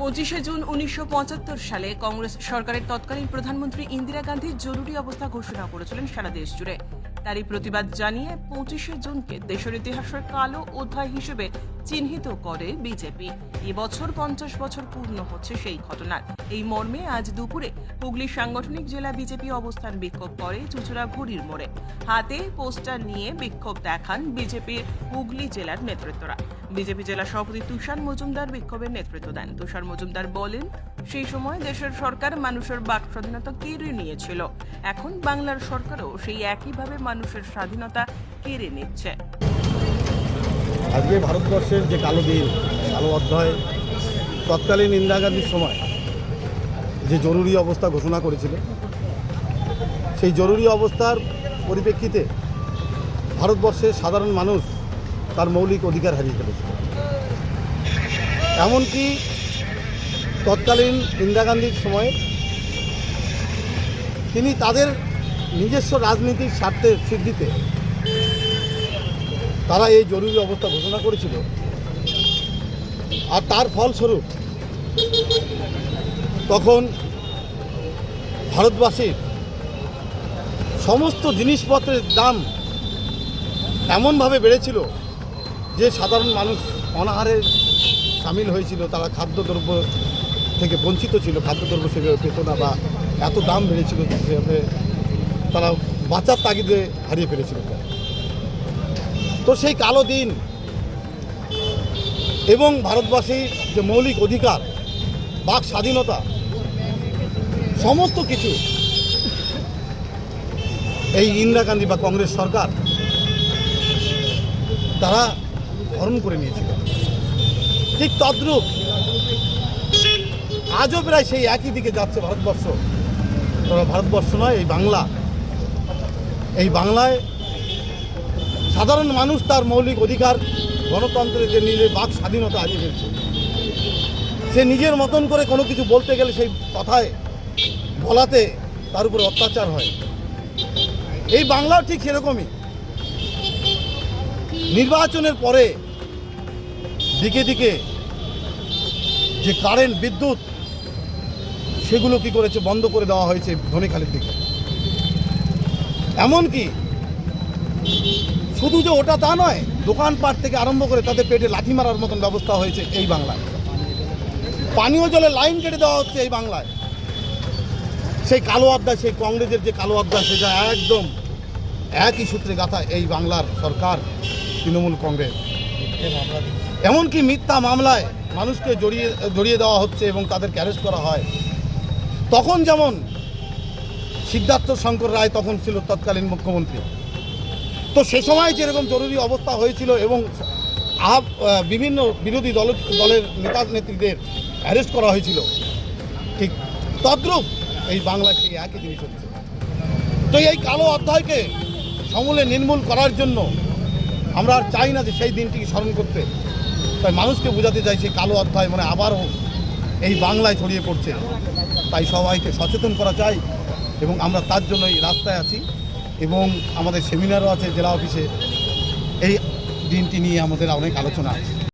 পঁচিশে জুন উনিশশো পঁচাত্তর সালে কংগ্রেস সরকারের তৎকালীন প্রধানমন্ত্রী ইন্দিরা গান্ধী জরুরি অবস্থা ঘোষণা করেছিলেন সারা দেশ জুড়ে। তারই প্রতিবাদ জানিয়ে পঁচিশে জুনকে দেশের ইতিহাসের কালো অধ্যায় হিসেবে চিহ্নিত করে বিজেপি। এবছর পঞ্চাশ বছর পূর্ণ হচ্ছে সেই ঘটনার। এই মর্মে আজ দুপুরে হুগলি সাংগঠনিক জেলা বিজেপি অবস্থান বিক্ষোভ করে চুচুড়া ঘুড়ির মোড়ে। হাতে পোস্টার নিয়ে বিক্ষোভ দেখান বিজেপির হুগলি জেলার নেতৃত্বরা। বিজেপি জেলা সভাপতি তুষার মজুমদার বিক্ষোভের নেতৃত্ব দেন। তুষার মজুমদার বলেন, সেই সময় দেশের সরকার মানুষের বাক স্বাধীনতা কেড়ে নিয়েছিল। এখন বাংলার সরকারও সেই একইভাবে মানুষের স্বাধীনতা কেড়ে নিচ্ছে। আজকে ভারতবর্ষের যে কালো দিন, কালো অধ্যায়, তৎকালীন ইন্দিরা গান্ধীর সময় যে জরুরি অবস্থা ঘোষণা করেছিল, সেই জরুরি অবস্থার পরিপ্রেক্ষিতে ভারতবর্ষের সাধারণ মানুষ তার মৌলিক অধিকার হারিয়ে ফেলেছে। এমনকি তৎকালীন ইন্দিরা গান্ধীর সময়ে তিনি তাদের নিজস্ব রাজনীতির স্বার্থের সিদ্ধিতে তারা এই জরুরি অবস্থা ঘোষণা করেছিল। আর তার ফলস্বরূপ তখন ভারতবাসীর সমস্ত জিনিসপত্রের দাম এমনভাবে বেড়েছিল যে সাধারণ মানুষ অনাহারে সামিল হয়েছিল, তারা খাদ্যদ্রব্য থেকে বঞ্চিত ছিল, খাদ্যদ্রব্য সেভাবে পেত না বা এত দাম বেড়েছিল সেভাবে তারা বাঁচার তাগিদে হারিয়ে ফেলেছিল। তো সেই কালো দিন এবং ভারতবাসীর যে মৌলিক অধিকার, বাক স্বাধীনতা, সমস্ত কিছু, এই ইন্দিরা গান্ধী বা কংগ্রেস সরকার, তারা হরণ করে নিয়েছিল। ঠিক তদ্রূপ আজও প্রায় সেই একই দিকে যাচ্ছে ভারতবর্ষ। তবে ভারতবর্ষ নয়, এই বাংলা। এই বাংলায় সাধারণ মানুষ তার মৌলিক অধিকার, গণতন্ত্রের যে নিজের বাক স্বাধীনতা হারিয়ে ফেলছে সে নিজের মতন করে কোনো কিছু বলতে গেলে সেই কথায়, বলাতে তার উপরে অত্যাচার হয়। এই বাংলাও ঠিক সেরকমই। নির্বাচনের পরে দিকে দিকে যে কারেন্ট বিদ্যুৎ, সেগুলো কি করেছে? বন্ধ করে দেওয়া হয়েছে ধনেখালির দিকে। এমনকি শুধু যে ওটা তা নয়, দোকানপাট থেকে আরম্ভ করে তাদের পেটে লাথি মারার মতন ব্যবস্থা হয়েছে এই বাংলায়। পানীয় জলে লাইন কেটে দেওয়া হচ্ছে এই বাংলায়। সেই কালো অধ্যায় সেই কংগ্রেসের যে কালো অধ্যায় সেটা একদম একই সূত্রে গাথা এই বাংলার সরকার, তৃণমূল কংগ্রেস। এমনকি মিথ্যা মামলায় মানুষকে জড়িয়ে জড়িয়ে দেওয়া হচ্ছে এবং তাদেরকে অ্যারেস্ট করা হয়। তখন যেমন সিদ্ধার্থ শঙ্কর রায় তখন ছিল তৎকালীন মুখ্যমন্ত্রী। তো সে সময় যেরকম জরুরি অবস্থা হয়েছিল এবং আপ বিভিন্ন বিরোধী দল, দলের নেতা নেত্রীদের অ্যারেস্ট করা হয়েছিল, ঠিক তদ্রূপ এই বাংলায় সেই একই জিনিস হচ্ছে। তো এই কালো অধ্যায়কে সমূলে নির্মূল করার জন্য আমরা চাই না যে সেই দিনটিকে স্মরণ করতে। তাই মানুষকে বোঝাতে চাইছে কালো অধ্যায় মানে আবারও এই বাংলায় ছড়িয়ে পড়ছে। তাই সবাইকে সচেতন করা চাই এবং আমরা তার জন্য এই রাস্তায় আছি এবং আমাদের সেমিনারও আছে জেলা অফিসে। এই দিনটি নিয়ে আমাদের অনেক আলোচনা আছে।